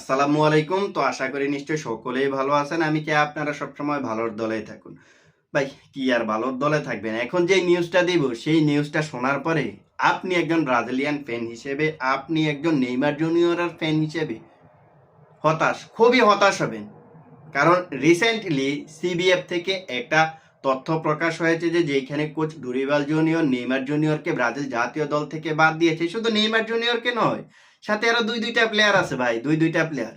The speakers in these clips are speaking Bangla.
আসসালামু আলাইকুম। তো আশা করি নিশ্চয়ই সকলেই ভালো আছেন। আমি চাই আপনারা সবসময় ভালোর দলেই থাকুন। ভাই, কি আর ভালোর দলে থাকবেন? এখন যে নিউজটা দিব, সেই নিউজটা শোনার পরে আপনি একজন ব্রাজিলিয়ান ফ্যান হিসেবে, আপনি একজন নেইমার জুনিয়রের ফ্যান হিসেবে হতাশ, খুবই হতাশ হবেন। কারণ রিসেন্টলি সিবিএফ থেকে একটা তথ্য প্রকাশ হয়েছে যে যেখানে কোচ ডুরিবাল জুনিয়র নেইমার জুনিয়রকে ব্রাজিল জাতীয় দল থেকে বাদ দিয়েছে। শুধু নেইমার জুনিয়রকে নয় সাথে আরও দুই দুইটা প্লেয়ার আছে ভাই, দুই দুইটা প্লেয়ার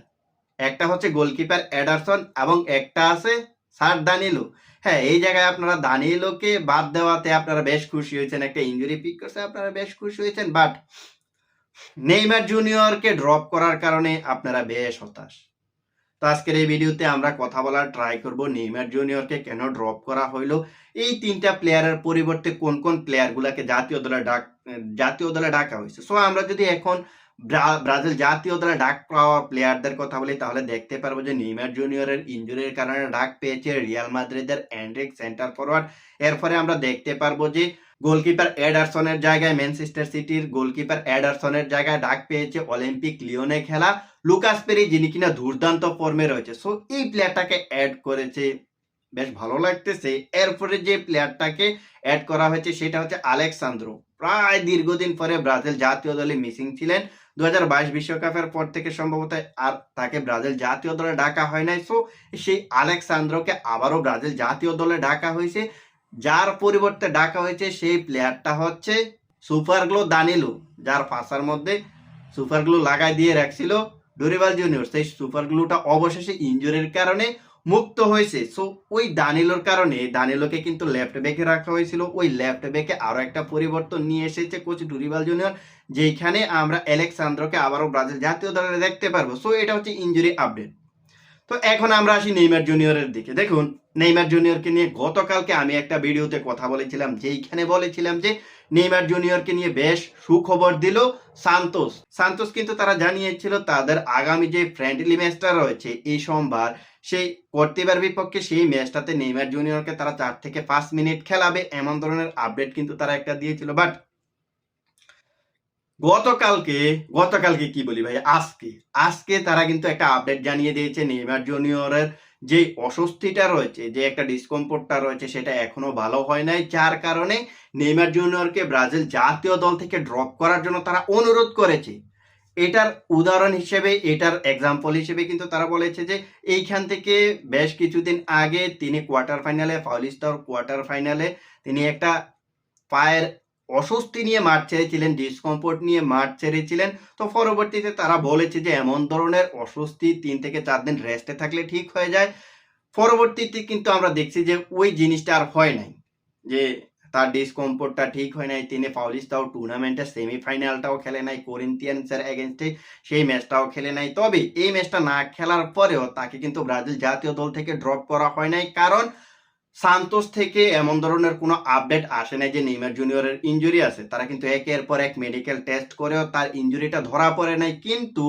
একটা হচ্ছে গোলকিপার এডারসন এবং একটা আছে সার দানিলো। হ্যাঁ এই জায়গায় আপনারা দানিলোকে বাদ দেওয়াতে আপনারা বেশ খুশি হয়েছেন, একটা ইঞ্জুরি পিক করছে আপনারা বেশ খুশি হয়েছেন বাট নেইমার জুনিয়রকে ড্রপ করার কারণে আপনারা বেশ হতাশ। তো আজকের এই ভিডিওতে আমরা কথা বলার ট্রাই করব নেইমার জুনিয়রকে কেন ড্রপ করা হইল, এই তিনটা প্লেয়ারের পরিবর্তে কোন কোন প্লেয়ারগুলোকে জাতীয় দলে ডাক, জাতীয় দলে ডাকা হয়েছে। সো আমরা যদি এখন ব্রাজিল জাতীয় দলে ডাক পাওয়া প্লেয়ারদের কথা বলি, তাহলে দেখতে পারব যে নেইমার জুনিয়রের ইঞ্জুরির কারণে ডাক পেয়েছে রিয়াল মাদ্রিদের অ্যান্ড্রিক সেন্টার ফরওয়ার্ড এরপরে আমরা দেখতে পারব যে গোলকিপার এডারসনের জায়গায় ম্যানচেস্টার সিটির গোলকিপার এডারসনের জায়গায় ডাক পেয়েছে অলিম্পিক লিওনে খেলা। লুকাস পেরি যিনি কিনা দুর্দান্ত ফর্মে রয়েছে। সো এই প্লেয়ারটাকে অ্যাড করেছে। বেশ ভালো লাগতেছে। এরপরে যে প্লেয়ারটাকে অ্যাড করা হয়েছে, সেটা হচ্ছে আলেকসান্দ্রো। প্রায় দীর্ঘদিন পরে ব্রাজিল জাতীয় দলে মিসিং ছিলেন। দু বিশ্বকাপের পর থেকে সম্ভবত আর তাকে ব্রাজিল জাতীয় দলে ডাকা হয় নাই। সো সেই আলেকসান্দ্রোকে আবারও ব্রাজিল জাতীয় দলে ডাকা হয়েছে। যার পরিবর্তে ডাকা হয়েছে সেই প্লেয়ারটা হচ্ছে সুপার গ্লো দানিলু, যার পাশার মধ্যে সুপার গ্লু লাগাই দিয়ে রাখছিল ডোরিবাল জুনিয়র। সেই সুপার গ্লুটা অবশেষে ইনজুরির কারণে মুক্ত হয়েছে। সো ওই দানিলোর কারণে দানিলোকে কিন্তু লেফট ব্যাকে রাখা হয়েছিল। ওই লেফট ব্যাকে আরও একটা পরিবর্তন নিয়ে এসেছে কোচ ডুরিবাল জুনিয়র যেখানে আমরা অ্যালেক্সান্দ্রকে আবারও ব্রাজিল জাতীয় দলে দেখতে পারব। সো এটা হচ্ছে ইঞ্জুরি আপডেট তো এখন আমরা আসি নেইমার জুনিয়রের দিকে। দেখুন, নেইমার জুনিয়রকে নিয়ে গতকালকে আমি একটা ভিডিওতে কথা বলেছিলাম, যেইখানে বলেছিলাম যে নেইমার জুনিয়রকে নিয়ে বেশ সুখবর দিল সান্তোস। সান্তোস কিন্তু তারা জানিয়েছিল তাদের আগামী যে ফ্রেন্ডলি ম্যাচটা রয়েছে এই সোমবার, সেই কর্তিবার বিপক্ষে সেই ম্যাচটাতে নেইমার জুনিয়রকে তারা চার থেকে পাঁচ মিনিট খেলাবে, এমন ধরনের আপডেট কিন্তু তারা একটা দিয়েছিল। বাট গতকালকে গতকালকে কি বলি ভাই? আজকে। আজকে তারা কিন্তু একটা আপডেট জানিয়ে দিয়েছে নেইমার জুনিয়রের। যে অস্বস্তিটা রয়েছে, যে একটা ডিসকমফোর্টটা রয়েছে, সেটা এখনও ভালো হয় নাই। যার কারণে নেইমার জুনিয়রকে ব্রাজিল জাতীয় দল থেকে ড্রপ করার জন্য তারা অনুরোধ করেছে। এটার উদাহরণ হিসেবে, এটার এক্সাম্পল হিসেবে কিন্তু তারা বলেছে যে, এইখান থেকে বেশ কিছুদিন আগে তিনি কোয়ার্টার ফাইনালে ফাউলিস্টার কোয়ার্টার ফাইনালে তিনি একটা পায়ের অস্বস্তি নিয়ে মাঠ ছেড়েছিলেন ডিসকমফোর্ট নিয়ে মাঠ ছেড়েছিলেন। তো পরবর্তীতে তারা বলেছে যে, এমন ধরনের অস্বস্তি তিন থেকে চার দিন রেস্টে থাকলে ঠিক হয়ে যায়। পরবর্তীতে কিন্তু আমরা দেখছি যে, ওই জিনিসটা আর হয় নাই। যে, তার ডিসকমফোর্টটা ঠিক হয় নাই, তিনি পাউলিস্তাও টুর্নামেন্টের সেমিফাইনালটাও খেলে নাই কোরিন্থিয়ান্সের এগেনস্টে সেই ম্যাচটাও খেলে নাই। তবে এই ম্যাচটা না খেলার পরেও তাকে কিন্তু ব্রাজিল জাতীয় দল থেকে ড্রপ করা হয় নাই। কারণ সান্তোস থেকে এমন ধরনের কোনো আপডেট আসে নাই যে নেইমার জুনিয়রের ইনজুরি আছে? তারা কিন্তু একের পর এক মেডিকেল টেস্ট করেও তার ইনজুরিটা ধরা পড়ে নাই। কিন্তু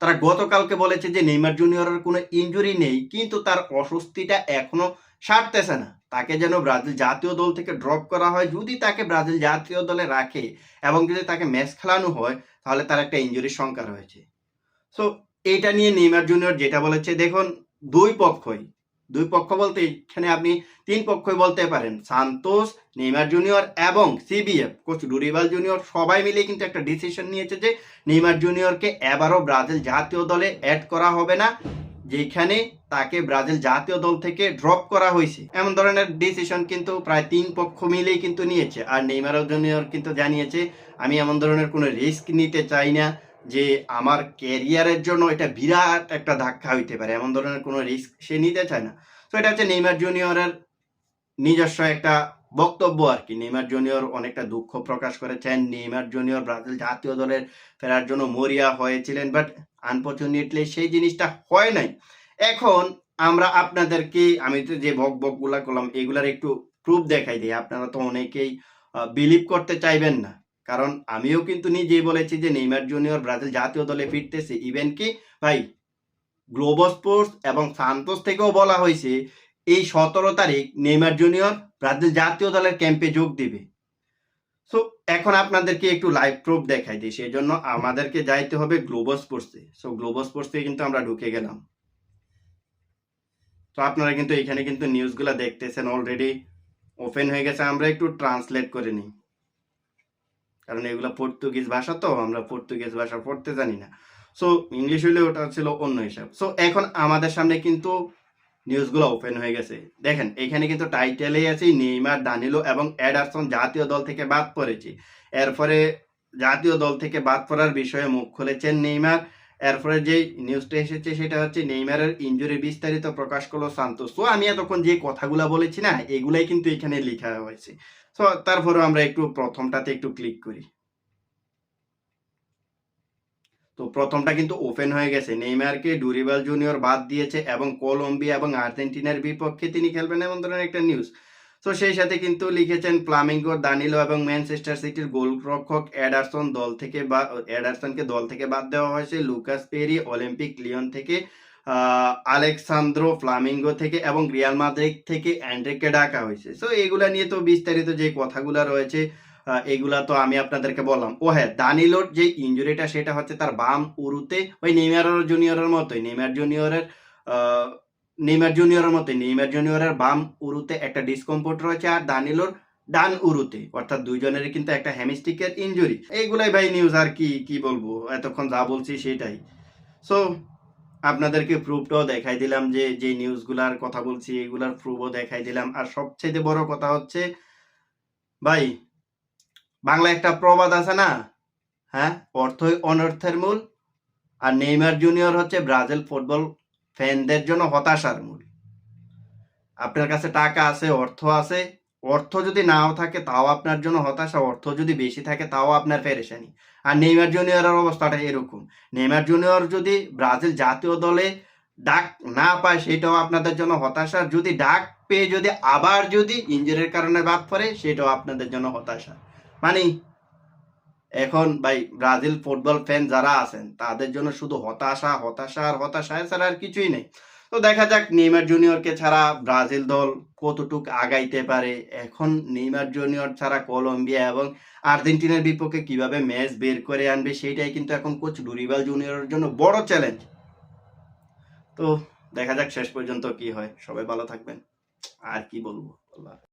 তারা গতকালকে বলেছে যে নেইমার জুনিয়রের কোনো ইনজুরি নেই, কিন্তু তার অস্বস্তিটা এখনও সারতেছে না। তাকে যেন ব্রাজিল জাতীয় দল থেকে ড্রপ করা হয়। যদি তাকে ব্রাজিল জাতীয় দলে রাখে এবং যদি তাকে ম্যাচ খেলানো হয়, তাহলে তার একটা ইনজুরির সংখ্যা রয়েছে। সো এইটা নিয়ে নেইমার জুনিয়র যেটা বলেছে, দেখুন, দুই পক্ষই দুই পক্ষ বলতে এখানে আপনি তিন পক্ষই বলতে পারেন। সান্তোস নেইমার জুনিয়র এবং সিবিএফ। কোচ ডুরিবাল জুনিয়র সবাই মিলে কিন্তু একটা ডিসিশন নিয়েছে যে নেইমার জুনিয়রকে এবারও ব্রাজিল জাতীয় দলে অ্যাড করা হবে না, যেখানে তাকে ব্রাজিল জাতীয় দল থেকে ড্রপ করা হয়েছে। এমন ধরনের ডিসিশন কিন্তু প্রায় তিন পক্ষ মিলেই কিন্তু নিয়েছে। আর নেইমার জুনিয়র কিন্তু জানিয়েছে, আমি এমন ধরনের কোনো রিস্ক নিতে চাই না। যে আমার ক্যারিয়ারের জন্য এটা বিরাট একটা ধাক্কা হইতে পারে, এমন ধরনের কোনো রিস্ক সে নিতে চায় না। তো এটা হচ্ছে নেইমার জুনিয়রের নিজস্ব একটা বক্তব্য আর কি। নেইমার জুনিয়র অনেকটা দুঃখ প্রকাশ করেছেন। নেইমার জুনিয়র ব্রাজিল জাতীয় দলের ফেরার জন্য মরিয়া হয়েছিলেন বাট আনফর্চুনেটলি সেই জিনিসটা হয় নাই। এখন আমরা আপনাদেরকে, আমি তো যে বক বকগুলা করলাম, এগুলার একটু প্রুফ দেখাই দিই। আপনারা তো অনেকেই বিলিভ করতে চাইবেন না। কারণ আমিও কিন্তু নিজেই বলেছি যে নেইমার জুনিয়র ব্রাজিল জাতীয় দলে ফিরতেছে। ইভেন কি? ভাই গ্লোবাল স্পোর্টস এবং সান্তোস থেকেও বলা হয়েছে, এই সতেরো তারিখ নেইমার জুনিয়র ব্রাজিল জাতীয় দলের ক্যাম্পে যোগ দিবে। সো এখন আপনাদেরকে একটু লাইভ প্রুফ দেখাই দিই সেই জন্য আমাদেরকে যাইতে হবে গ্লোবাল স্পোর্টসে সো গ্লোবাল স্পোর্টসে কিন্তু আমরা ঢুকে গেলাম। তো আপনারা কিন্তু এখানে কিন্তু নিউজগুলো দেখতেছেন অলরেডি ওপেন হয়ে গেছে, আমরা একটু ট্রান্সলেট করে নিই। কারণ এগুলো পর্তুগিজ ভাষা তো, আমরা পর্তুগিজ ভাষা পড়তে জানি না। সো ইংলিশ হইলে ওটা ছিল অন্য হিসাব। সো এখন আমাদের সামনে কিন্তু নিউজগুলো ওপেন হয়ে গেছে। দেখেন, এখানে কিন্তু টাইটেলেই আছে নেইমার, দানিলো এবং অ্যাডারসন জাতীয় দল থেকে বাদ পড়েছে। এরপরে জাতীয় দল থেকে বাদ পড়ার বিষয়ে মুখ খুলেছেন নেইমার। এরপরে যে নিউজটা এসেছে সেটা হচ্ছে নেইমারের ইঞ্জুরি বিস্তারিত প্রকাশ করল সান্তোস। তো আমি এতক্ষণ যে কথাগুলো বলেছি না, এগুলাই কিন্তু এখানে লেখা হয়েছে। তো তারপরে আমরা একটু প্রথমটাতে একটু ক্লিক করি। তো প্রথমটা কিন্তু ওপেন হয়ে গেছে। নেইমারকে ডুরিবাল জুনিয়র বাদ দিয়েছে এবং কলম্বিয়া এবং আর্জেন্টিনার বিপক্ষে তিনি খেলবেন এমন ধরনের একটা নিউজ তো সেই সাথে কিন্তু লিখেছেন প্লামিঙ্গো দানিলো এবং ম্যানচেস্টার সিটির গোলরক্ষক এডারসন দল থেকে বা এডারসনকে দল থেকে বাদ দেওয়া হয়েছে। লুকাস পেরি অলিম্পিক লিওন থেকে আলেক্সান্দ্রো ফ্লামিঙ্গো থেকে এবং রিয়াল মাদ্রিদ থেকে অ্যান্ড্রেকে ডাকা হয়েছে। সো এগুলা নিয়ে তো বিস্তারিত যে কথাগুলো রয়েছে এগুলা তো আমি আপনাদেরকে বললাম। ও হ্যাঁ দানিলোর যে ইঞ্জুরিটা সেটা হচ্ছে তার বাম উরুতে ওই নেইমার জুনিয়রের মতোই। নেইমার জুনিয়রের নেইমার জুনিয়রের মতোই। নেইমার জুনিয়রের বাম উরুতে একটা ডিসকমফোর্ট রয়েছে আর দানিলোর ডান উরুতে। অর্থাৎ দুইজনেরই কিন্তু একটা হ্যামিস্টিকের ইনজুরি এইগুলাই ভাই নিউজ আর কি কি বলব? এতক্ষণ যা বলছি সেটাই। সো আপনাদেরকে প্রুফটাও দেখাই দিলাম যে যে নিউজগুলার কথা বলছি, এগুলার প্রুফও দেখাই দিলাম। আর সবচেয়ে বড় কথা হচ্ছে, ভাই বাংলা একটা প্রবাদ আছে না? হ্যাঁ? অর্থই অনর্থের মূল। আর নেইমার জুনিয়র হচ্ছে ব্রাজিল ফুটবল ফ্যানদের জন্য হতাশার মূল। আপনার কাছে টাকা আছে, অর্থ আছে, অর্থ যদি নাও থাকে তাও আপনার জন্য হতাশা, অর্থ যদি বেশি থাকে তাও আপনার পেরেশানি। আর নেইমার জুনিয়রের অবস্থাটা এরকম। নেইমার জুনিয়র যদি ব্রাজিল জাতীয় দলে ডাক না পায় সেটাও আপনাদের জন্য হতাশা। যদি ডাক পেয়ে যদি আবার যদি ইঞ্জুরির কারণে বাদ পড়ে সেটাও আপনাদের জন্য হতাশা। মানে এখন ভাই ব্রাজিল ফুটবল ফ্যান যারা আছেন, তাদের জন্য শুধু হতাশা হতাশা আর হতাশা ছাড়া আর কিছুই নেই। তো দেখা যাক নেইমার জুনিয়রকে ছাড়া ব্রাজিল দল কতটুক আগাইতে পারে। এখন নেইমার জুনিয়র ছাড়া কলম্বিয়া এবং আর্জেন্টিনার বিপক্ষে কীভাবে ম্যাচ বের করে আনবে সেটাই কিন্তু এখন কোচ ডুরিবাল জুনিয়রের জন্য বড় চ্যালেঞ্জ। তো দেখা যাক শেষ পর্যন্ত কি হয়। সবাই ভালো থাকবেন। আর কি বলব? আল্লাহ।